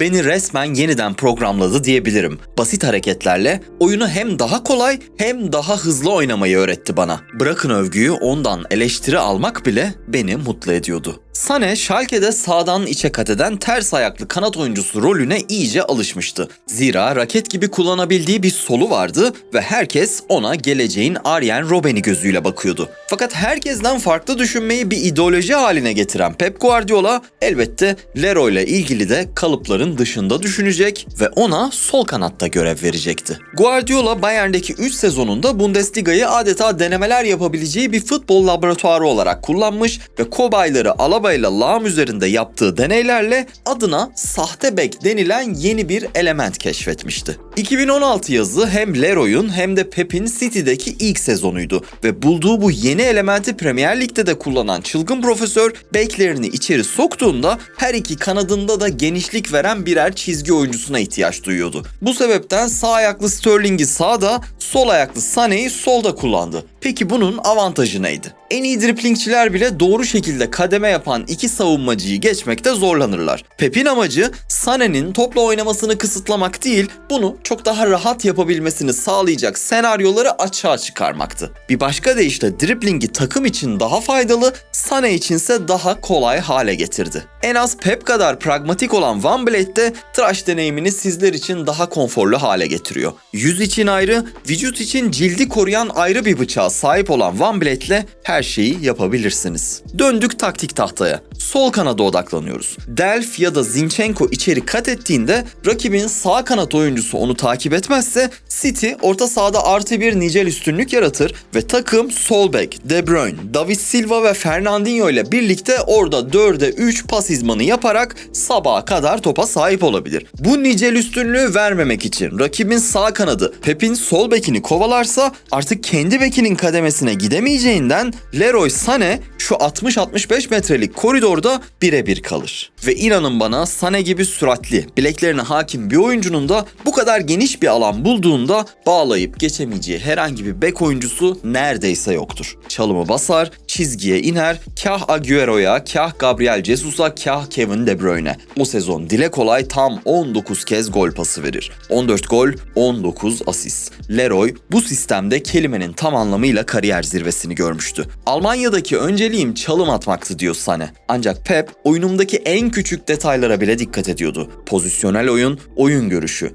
beni resmen yeniden programladı diyebilirim. Basit hareketlerle oyunu hem daha kolay hem daha hızlı oynamayı öğretti bana. Bırakın övgüyü ondan eleştiri almak bile beni mutlu ediyordu. Sane, Schalke'de sağdan içe kat eden ters ayaklı kanat oyuncusu rolüne iyice alışmıştı. Zira raket gibi kullanabildiği bir solu vardı ve herkes ona geleceğin Arjen Robben'i gözüyle bakıyordu. Fakat herkesten farklı düşünmeyi bir ideoloji haline getiren Pep Guardiola elbette Leroy ile ilgili de kalıpların dışında düşünecek ve ona sol kanatta görev verecekti. Guardiola Bayern'deki 3 sezonunda Bundesliga'yı adeta denemeler yapabileceği bir futbol laboratuvarı olarak kullanmış ve kobayları Alaba ile Lahm üzerinde yaptığı deneylerle adına sahte bek denilen yeni bir element keşfetmişti. 2016 yazı hem Leroy'un hem de Pep'in City'deki ilk sezonuydu ve bulduğu bu yeni elementi Premier Lig'de de kullanan çılgın profesör beklerini içeri soktuğunda her iki kanadında da genişlik veren birer çizgi oyuncusuna ihtiyaç duyuyordu. Bu sebepten sağ ayaklı Sterling'i sağda, sol ayaklı Sané'yi solda kullandı. Peki bunun avantajı neydi? En iyi driplingçiler bile doğru şekilde kademe yapan iki savunmacıyı geçmekte zorlanırlar. Pep'in amacı Sané'nin topla oynamasını kısıtlamak değil, bunu çok daha rahat yapabilmesini sağlayacak senaryoları açığa çıkarmaktı. Bir başka deyişle driblingi takım için daha faydalı, Sané içinse daha kolay hale getirdi. En az Pep kadar pragmatik olan Van Blade de tıraş deneyimini sizler için daha konforlu hale getiriyor. Yüz için ayrı, vücut için cildi koruyan ayrı bir bıçağa sahip olan Van Blade ile her şeyi yapabilirsiniz. Döndük taktik tahtaya. конце. Sol kanada odaklanıyoruz. Delf ya da Zinchenko içeri kat ettiğinde rakibin sağ kanat oyuncusu onu takip etmezse City orta sahada artı bir nicel üstünlük yaratır ve takım sol De Bruyne, David Silva ve Fernandinho ile birlikte orada 4'e 3 pas izmanı yaparak sabaha kadar topa sahip olabilir. Bu nicel üstünlüğü vermemek için rakibin sağ kanadı Pep'in sol bekini kovalarsa artık kendi bekinin kademesine gidemeyeceğinden Leroy Sané şu 60-65 metrelik koridorda birebir kalır. Ve inanın bana Sané gibi süratli, bileklerine hakim bir oyuncunun da bu kadar geniş bir alan bulduğunda bağlayıp geçemeyeceği herhangi bir bek oyuncusu neredeyse yoktur. Çalımı basar, çizgiye iner, kah Agüero'ya, kah Gabriel Jesus'a, kah Kevin De Bruyne. O sezon dile kolay tam 19 kez gol pası verir. 14 gol, 19 asist. Leroy bu sistemde kelimenin tam anlamıyla kariyer zirvesini görmüştü. Almanya'daki önceliğim çalım atmaktı diyor Sane. Ancak Pep oyunumdaki en küçük detaylara bile dikkat ediyordu. Pozisyonel oyun, oyun görüşü,